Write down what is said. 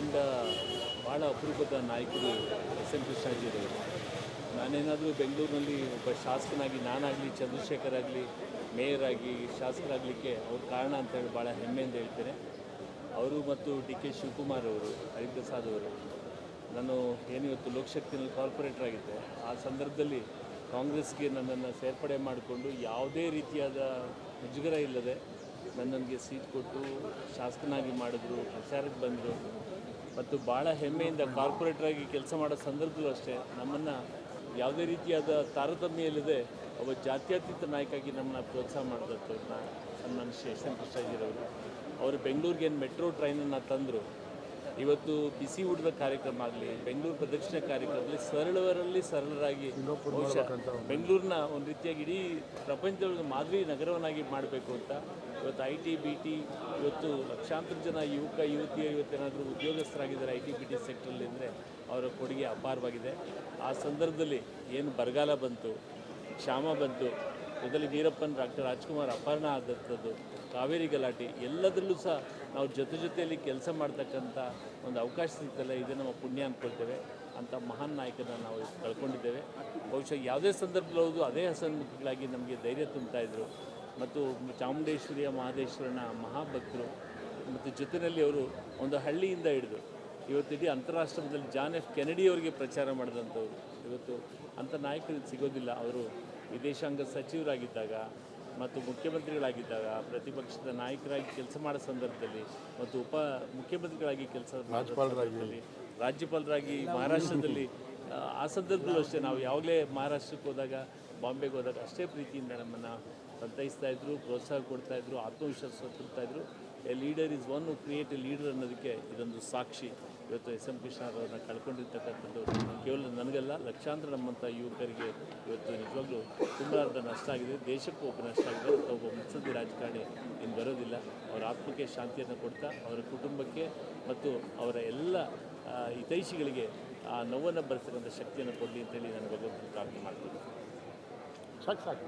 ಕಂಡ ಭಾಳ ಅಪರೂಪದ ನಾಯಕರು ಎಸ್ ಎಂ ಕೃಷ್ಣಾಜಿಯವರು ನಾನೇನಾದರೂ ಬೆಂಗಳೂರಿನಲ್ಲಿ ಒಬ್ಬ ಶಾಸಕನಾಗಿ ನಾನಾಗಲಿ ಚಂದ್ರಶೇಖರ್ ಆಗಲಿ ಮೇಯರ್ ಆಗಿ ಶಾಸಕರಾಗಲಿಕ್ಕೆ ಅವ್ರ ಕಾರಣ ಅಂತ ಹೇಳಿ ಭಾಳ ಹೆಮ್ಮೆಯಿಂದ ಹೇಳ್ತೇನೆ. ಅವರು ಮತ್ತು ಡಿ ಕೆ ಶಿವಕುಮಾರ್ ಅವರು, ಹರಿಪ್ರಸಾದ್ ಅವರು, ನಾನು ಏನಿವತ್ತು ಲೋಕಶಕ್ತಿನಲ್ಲಿ ಕಾರ್ಪೊರೇಟರ್ ಆಗಿದ್ದೆ. ಆ ಸಂದರ್ಭದಲ್ಲಿ ಕಾಂಗ್ರೆಸ್ಗೆ ನನ್ನನ್ನು ಸೇರ್ಪಡೆ ಮಾಡಿಕೊಂಡು ಯಾವುದೇ ರೀತಿಯಾದ ಮುಜುಗರ ಇಲ್ಲದೆ ನನ್ನನಿಗೆ ಸೀಟ್ ಕೊಟ್ಟು ಶಾಸಕನಾಗಿ ಮಾಡಿದ್ರು, ಪ್ರಚಾರಕ್ಕೆ ಬಂದರು. ಮತ್ತು ಭಾಳ ಹೆಮ್ಮೆಯಿಂದ ಕಾರ್ಪೊರೇಟರಾಗಿ ಕೆಲಸ ಮಾಡೋ ಸಂದರ್ಭದಲ್ಲೂ ಅಷ್ಟೇ ನಮ್ಮನ್ನು ಯಾವುದೇ ರೀತಿಯಾದ ತಾರತಮ್ಯ ಇಲ್ಲದೆ ಒಬ್ಬ ಜಾತ್ಯತೀತ ನಾಯಕಾಗಿ ನಮ್ಮನ್ನ ಪ್ರೋತ್ಸಾಹ ಮಾಡಿದಂಥವ್ರನ್ನ ನಾನು ನನ್ನ ಶೇಷನ್ ಕೃಷ್ಣಾಜಿರವರು. ಅವರು ಬೆಂಗಳೂರಿಗೆ ಏನು ಮೆಟ್ರೋ ಟ್ರೈನನ್ನು ತಂದರು ಇವತ್ತು ಬಿಸಿ ಊಟದ ಕಾರ್ಯಕ್ರಮ ಆಗಲಿ ಬೆಂಗಳೂರು ಪ್ರದಕ್ಷಿಣೆ ಕಾರ್ಯಕ್ರಮದಲ್ಲಿ ಸರಳವರಲ್ಲಿ ಸರಳರಾಗಿ ಬೆಂಗಳೂರಿನ ಬೆಂಗಳೂರನ್ನ ಒಂದು. ರೀತಿಯಾಗಿ ಇಡೀ ಪ್ರಪಂಚದೊಳಗೆ ಮಾದರಿ ನಗರವನ್ನಾಗಿ ಮಾಡಬೇಕು ಅಂತ. ಇವತ್ತು ಐ ಟಿ ಬಿ ಟಿ ಇವತ್ತು ಲಕ್ಷಾಂತರ ಜನ ಯುವಕ ಯುವತಿಯ ಇವತ್ತೇನಾದರೂ ಉದ್ಯೋಗಸ್ಥರಾಗಿದ್ದಾರೆ ಐ ಟಿ ಬಿ ಟಿ ಸೆಕ್ಟ್ರಲ್ಲಿ ಅಂದರೆ ಅವರ ಕೊಡುಗೆ ಅಪಾರವಾಗಿದೆ. ಆ ಸಂದರ್ಭದಲ್ಲಿ ಏನು ಬರಗಾಲ ಬಂತು ಕ್ಷಾಮ ಬಂತು ಮೊದಲು ವೀರಪ್ಪನ್, ಡಾಕ್ಟರ್ ರಾಜ್ಕುಮಾರ್ ಅಪಹರಣ ಆದಂಥದ್ದು ಕಾವೇರಿ ಗಲಾಟೆ, ಎಲ್ಲದರಲ್ಲೂ ಸಹ ನಾವು ಜೊತೆ ಜೊತೆಯಲ್ಲಿ ಕೆಲಸ ಮಾಡ್ತಕ್ಕಂಥ ಒಂದು ಅವಕಾಶ ಸಿಗ್ತಲ್ಲ ಇದೇ ನಮ್ಮ ಪುಣ್ಯ ಅಂದ್ಕೊಳ್ತೇವೆ ಅಂಥ ಮಹಾನ್ ನಾಯಕನ ನಾವು ಕಳ್ಕೊಂಡಿದ್ದೇವೆ. ಬಹುಶಃ ಯಾವುದೇ ಸಂದರ್ಭದಲ್ಲಿ ಹೌದು, ಅದೇ ಹಸನ್ಮುಖಿಗಳಾಗಿ ನಮಗೆ ಧೈರ್ಯ ತುಂಬ್ತಾ ಮತ್ತು ಚಾಮುಂಡೇಶ್ವರಿಯ ಮಹಾದೇಶ್ವರನ ಮಹಾಭಕ್ತರು ಮತ್ತು ಜೊತೆಯಲ್ಲಿ ಅವರು ಒಂದು ಹಳ್ಳಿಯಿಂದ ಹಿಡಿದು ಇವತ್ತು ಇಡೀ ಅಂತಾರಾಷ್ಟ್ರದಲ್ಲಿ ಜಾನ್ ಎಫ್ ಕೆನಡಿ ಅವರಿಗೆ ಪ್ರಚಾರ ಮಾಡಿದಂಥವ್ರು. ಇವತ್ತು ಅಂಥ ನಾಯಕರು ಸಿಗೋದಿಲ್ಲ. ಅವರು ವಿದೇಶಾಂಗ ಸಚಿವರಾಗಿದ್ದಾಗ ಮತ್ತು ಮುಖ್ಯಮಂತ್ರಿಗಳಾಗಿದ್ದಾಗ ಪ್ರತಿಪಕ್ಷದ ನಾಯಕರಾಗಿ ಕೆಲಸ ಮಾಡೋ ಸಂದರ್ಭದಲ್ಲಿ ಮತ್ತು ಉಪ ಮುಖ್ಯಮಂತ್ರಿಗಳಾಗಿ ಕೆಲಸ ಸಂದರ್ಭದಲ್ಲಿ ರಾಜ್ಯಪಾಲರಾಗಿ ಮಹಾರಾಷ್ಟ್ರದಲ್ಲಿ ಆ, ಸಂದರ್ಭದಲ್ಲೂ ಅಷ್ಟೇ ನಾವು ಯಾವಾಗಲೇ ಮಹಾರಾಷ್ಟ್ರಕ್ಕೆ ಹೋದಾಗ ಬಾಂಬೆಗೆ ಹೋದಾಗ ಅಷ್ಟೇ ಪ್ರೀತಿಯಿಂದ ನಮ್ಮನ್ನು ಸಂತೈಸ್ತಾ ಇದ್ರು ಪ್ರೋತ್ಸಾಹ ಕೊಡ್ತಾ ಇದ್ರು ಆತ್ಮವಿಶ್ವಾಸ ತುಂಬ್ತಾಯಿದ್ರು a leader is one create a leader ಅನ್ನೋದಕ್ಕೆ ಇದೊಂದು ಸಾಕ್ಷಿ. ಇವತ್ತು ಎಸ್ ಎಂ ಕೃಷ್ಣರವ್ರನ್ನ ಕಳ್ಕೊಂಡಿರ್ತಕ್ಕಂಥದ್ದು ಕೇವಲ ನನಗಲ್ಲ, ಲಕ್ಷಾಂತರ ನಮ್ಮಂಥ ಯುವಕರಿಗೆ ಇವತ್ತು ನಿಜವಾಗ್ಲೂ ತುಂಬ ಅರ್ಧ ನಷ್ಟ ಆಗಿದೆ, ದೇಶಕ್ಕೂ ಒಬ್ಬ ನಷ್ಟ ಆಗಿದೆ ಒಬ್ಬ ಮುತ್ಸದ್ದಿ ರಾಜಕಾರಣಿ ಇನ್ನು ಬರೋದಿಲ್ಲ. ಅವರ ಆತ್ಮಕ್ಕೆ ಶಾಂತಿಯನ್ನು ಕೊಡ್ತಾ, ಅವರ ಕುಟುಂಬಕ್ಕೆ ಮತ್ತು ಅವರ ಎಲ್ಲ ಹಿತೈಷಿಗಳಿಗೆ ಆ ನೋವನ್ನು ಬರೆಸ್ತಕ್ಕಂಥ ಶಕ್ತಿಯನ್ನು ಕೊಡಲಿ ಅಂತೇಳಿ ನಾನು ಭಗವಂತನ ಪ್ರಾರ್ಥನೆ ಮಾಡ್ತೀನಿ. ಸಾಕು ಸಾಕು